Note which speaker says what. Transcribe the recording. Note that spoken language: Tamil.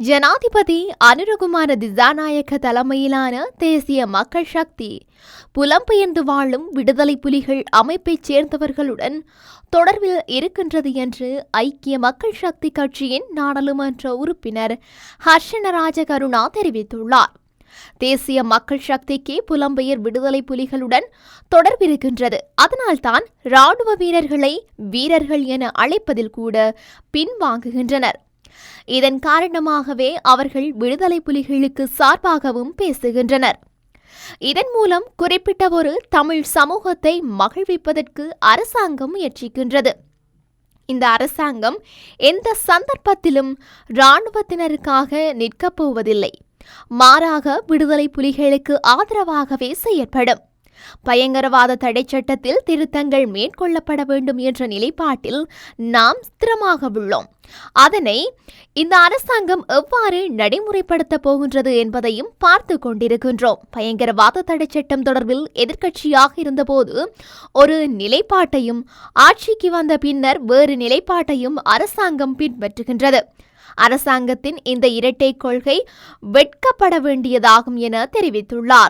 Speaker 1: ஜனாதிபதி அனுரகுமார திசாநாயக்க தலைமையிலான தேசிய மக்கள் சக்தி புலம்பெயர்ந்து வாழும் விடுதலை புலிகள் அமைப்பைச் சேர்ந்தவர்களுடன் தொடர்பில் இருக்கின்றது என்று ஐக்கிய மக்கள் சக்தி கட்சியின் நாடாளுமன்ற உறுப்பினர் ஹர்ஷன ராஜகருணா தெரிவித்துள்ளார். தேசிய மக்கள் சக்திக்கு புலம்பெயர் விடுதலை புலிகளுடன் தொடர்பிருக்கின்றது. அதனால்தான் ராணுவ வீரர்களை வீரர்கள் என அழைப்பதில் கூட பின்வாங்குகின்றனர். இதன் காரணமாகவே அவர்கள் விடுதலை புலிகளுக்கு சார்பாகவும் பேசுகின்றனர். இதன் மூலம் குறிப்பிட்ட ஒரு தமிழ் சமூகத்தை மகிழ்விப்பதற்கு அரசாங்கம் முயற்சிக்கின்றது. இந்த அரசாங்கம் எந்த சந்தர்ப்பத்திலும் இராணுவத்தினருக்காக நிற்கப் போவதில்லை. மாறாக விடுதலை புலிகளுக்கு ஆதரவாகவே செயற்படும். பயங்கரவாத தடை சட்டத்தில் திருத்தங்கள் மேற்கொள்ளப்பட வேண்டும் என்ற நிலைப்பாட்டில் நாம் ஸ்திரமாக உள்ளோம். அதனை இந்த அரசாங்கம் எவ்வாறு நடைமுறைப்படுத்தப் போகின்றது என்பதையும் பார்த்து கொண்டிருக்கின்றோம். பயங்கரவாத தடைச் சட்டம் தொடர்பில் எதிர்க்கட்சியாக இருந்தபோது ஒரு நிலைப்பாட்டையும் ஆட்சிக்கு வந்த பின்னர் வேறு நிலைப்பாட்டையும் அரசாங்கம் பின்பற்றுகின்றது. அரசாங்கத்தின் இந்த இரட்டை கொள்கை வெட்கப்பட வேண்டியதாகும் என தெரிவித்துள்ளார்.